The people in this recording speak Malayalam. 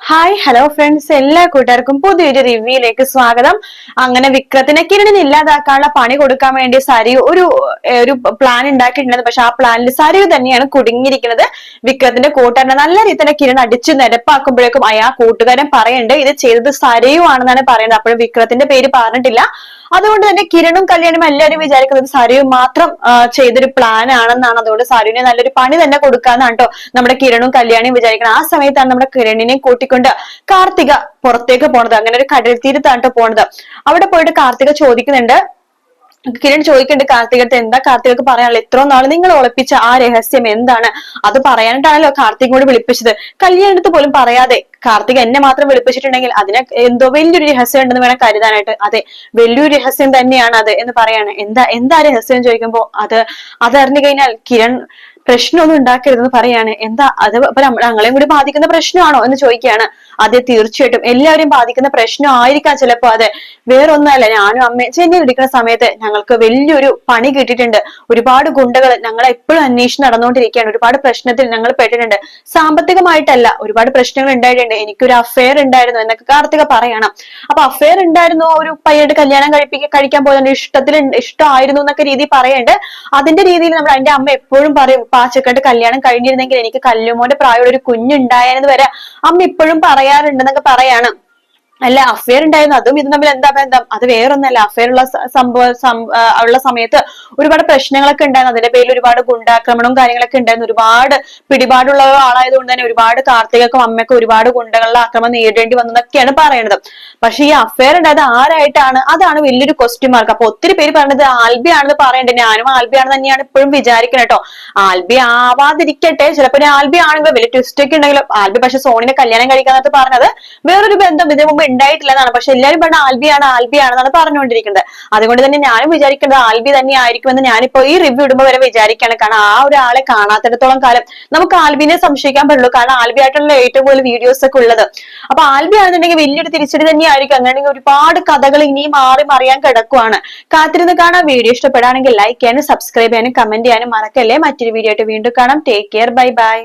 ഹായ് ഹലോ ഫ്രണ്ട്സ് എല്ലാ കൂട്ടുകാർക്കും പുതിയൊരു റിവ്യൂയിലേക്ക് സ്വാഗതം. അങ്ങനെ വിക്രത്തിനെ കിരണിന് ഇല്ലാതാക്കാനുള്ള പണി കൊടുക്കാൻ വേണ്ടി സരിയു ഒരു ഒരു പ്ലാൻ ഉണ്ടാക്കിയിട്ടുണ്ട്. പക്ഷെ ആ പ്ലാനിൽ സരിയു തന്നെയാണ് കുടുങ്ങിയിരിക്കുന്നത്. വിക്രത്തിന്റെ കൂട്ടുകാരനെ നല്ല രീതി തന്നെ കിരൺ അടിച്ചു നിരപ്പാക്കുമ്പോഴേക്കും അയാ കൂട്ടുകാരൻ പറയുന്നുണ്ട് ഇത് ചെയ്തത് സരയു ആണെന്നാണ് പറയുന്നത്. അപ്പോഴും വിക്രത്തിന്റെ പേര് പറഞ്ഞിട്ടില്ല. അതുകൊണ്ട് തന്നെ കിരണും കല്യാണും എല്ലാവരും വിചാരിക്കുന്നത് സരയു മാത്രം ചെയ്തൊരു പ്ലാൻ ആണെന്നാണ്. അതുകൊണ്ട് സരുവിനെ നല്ലൊരു പണി തന്നെ കൊടുക്കാന്നാണ് കേട്ടോ നമ്മുടെ കിരണും കല്യാണിയും വിചാരിക്കുന്നത് ആ സമയത്താണ് നമ്മുടെ കിരണിനെ കൂട്ടിക്കൊണ്ട് കാർത്തിക പുറത്തേക്ക് പോണത്. അങ്ങനെ ഒരു കടൽ തീരത്താണ് കേട്ടോ പോണത്. അവിടെ പോയിട്ട് കാർത്തിക ചോദിക്കുന്നുണ്ട് കിരൺ ചോദിക്കുന്നുണ്ട് കാർത്തികത്തെ എന്താ കാർത്തികക്ക് പറയാനുള്ളത്? എത്ര നാൾ നിങ്ങൾ ഒളിപ്പിച്ച ആ രഹസ്യം എന്താണ്? അത് പറയാനായിട്ടാണല്ലോ കൂടി വിളിപ്പിച്ചത്. കല്യാണത്ത് പോലും പറയാതെ കാർത്തിക് എന്നെ മാത്രം വിളിപ്പിച്ചിട്ടുണ്ടെങ്കിൽ അതിന് എന്തോ വലിയൊരു രഹസ്യം ഉണ്ടെന്ന് വേണം കരുതാനായിട്ട്. അതെ വലിയൊരു രഹസ്യം തന്നെയാണ് അത് എന്ന് പറയാണ്. എന്താ എന്താ രഹസ്യം ചോദിക്കുമ്പോൾ ചോദിക്കുമ്പോ അത് അതറിഞ്ഞു കഴിഞ്ഞാൽ കിരൺ പ്രശ്നമൊന്നും ഉണ്ടാക്കരുതെന്ന് പറയാണ്. എന്താ? അത് ഇപ്പൊ ഞങ്ങളെയും കൂടി ബാധിക്കുന്ന പ്രശ്നമാണോ എന്ന് ചോദിക്കുകയാണ്. അതെ തീർച്ചയായിട്ടും. എല്ലാവരെയും ബാധിക്കുന്ന പ്രശ്നം ആയിരിക്കാം ചിലപ്പോ അതെ. വേറൊന്നല്ല ഞാനും അമ്മയും ചെന്നൈ എടുക്കുന്ന സമയത്ത് ഞങ്ങൾക്ക് വലിയൊരു പണി കിട്ടിയിട്ടുണ്ട്. ഒരുപാട് ഗുണ്ടകൾ ഞങ്ങളെ എപ്പോഴും അന്വേഷണം നടന്നുകൊണ്ടിരിക്കുകയാണ്. ഒരുപാട് പ്രശ്നത്തിൽ ഞങ്ങൾ പെട്ടിട്ടുണ്ട്. സാമ്പത്തികമായിട്ടല്ല ഒരുപാട് പ്രശ്നങ്ങൾ ഉണ്ടായിട്ടുണ്ട്. എനിക്കൊരു അഫെയർ ഉണ്ടായിരുന്നു എന്നൊക്കെ കാർത്തിക പറയണം. അപ്പൊ അഫെയർ ഉണ്ടായിരുന്നു ഒരു പയ്യനായിട്ട് കല്യാണം കഴിപ്പിക്ക കഴിക്കാൻ പോകുന്ന ഇഷ്ടത്തിൽ ഇഷ്ടമായിരുന്നു എന്നൊക്കെ രീതി പറയണ്ട്. അതിന്റെ രീതിയിൽ നമ്മൾ എന്റെ അമ്മ എപ്പോഴും പറയും പാച്ചക്കട്ട് കല്യാണം കഴിഞ്ഞിരുന്നെങ്കിൽ എനിക്ക് കല്ലുമോന്റെ പ്രായമുള്ള ഒരു കുഞ്ഞുണ്ടായെന്ന് വരെ അമ്മ ഇപ്പോഴും പറയാറുണ്ടെന്നൊക്കെ പറയാണ്. അല്ല അഫയർ ഉണ്ടായിരുന്നു. അതും ഇതും തമ്മിൽ എന്താ ബന്ധം? അത് വേറൊന്നല്ല. അഫെയർ ഉള്ള ഉള്ള സമയത്ത് ഒരുപാട് പ്രശ്നങ്ങളൊക്കെ ഉണ്ടായിരുന്നു. അതിന്റെ പേരിൽ ഒരുപാട് ഗുണ്ടാക്രമണവും കാര്യങ്ങളൊക്കെ ഉണ്ടായിരുന്നു. ഒരുപാട് പിടിപാടുള്ള ആളായതുകൊണ്ട് തന്നെ ഒരുപാട് കാർത്തികക്കും അമ്മയ്ക്കും ഒരുപാട് ഗുണ്ടകളുടെ ആക്രമണം നേരിടേണ്ടി വന്നതൊക്കെയാണ് പറയുന്നത് പക്ഷെ ഈ അഫയർ ഉണ്ടായത് ആരായിട്ടാണ്? അതാണ് വലിയൊരു ക്വസ്റ്റ്യൻ മാർക്ക് അപ്പൊ ഒത്തിരി പേര് പറഞ്ഞത് ആൽബി ആണെന്ന് പറയണ്ടേ. ഞാനും ആൽബി ആണെന്ന് തന്നെയാണ് ഇപ്പോഴും വിചാരിക്കുന്നത് കേട്ടോ. ആൽബി ആവാതിരിക്കട്ടെ. ചിലപ്പോൾ ആൽബി ആണെങ്കിൽ വലിയ ട്വിസ്റ്റ് ഒക്കെ ഉണ്ടെങ്കിലും ആൽബി പക്ഷെ സോണിനെ കല്യാണം കഴിക്കാന്നൊക്കെ പറഞ്ഞത് വേറൊരു ബന്ധം ഇതിനു മുമ്പ് ഉണ്ടായിട്ടില്ല എന്നാണ് പക്ഷെ എല്ലാരും പറഞ്ഞ ആൽബിയാണ് ആൽബിയാണെന്നാണ് പറഞ്ഞുകൊണ്ടിരിക്കുന്നത്. അതുകൊണ്ട് തന്നെ ഞാനും വിചാരിക്കുന്നത് ആൽബി തന്നെ ആയിരിക്കുമെന്ന് ഞാനിപ്പോ ഈ റിവ്യൂ ഇടുമ്പോൾ വരെ വിചാരിക്കുകയാണ്. കാരണം ആ ഒരാളെ കാണാത്തിടത്തോളം കാലം നമുക്ക് ആൽബിനെ സംശയിക്കാൻ പറ്റുള്ളൂ. കാരണം ആൽബി ആയിട്ടുള്ള ഏറ്റവും കൂടുതൽ വീഡിയോസ് ഒക്കെ ഉള്ളത്. അപ്പൊ ആൽബി ആണെന്നുണ്ടെങ്കിൽ വലിയൊരു തിരിച്ചടി തന്നെയായിരിക്കും. അങ്ങനെയാണെങ്കിൽ ഒരുപാട് കഥകൾ ഇനിയും മാറി മറിയാൻ കിടക്കുവാണ്. കാത്തിരുന്ന് കാണാൻ വീഡിയോ ഇഷ്ടപ്പെടുകയാണെങ്കിൽ ലൈക്ക് ചെയ്യാനും സബ്സ്ക്രൈബ് ചെയ്യാനും കമന്റ് ചെയ്യാനും മറക്കല്ലേ? മറ്റൊരു വീഡിയോ ആയിട്ട് വീണ്ടും കാണാം. Take care bye bye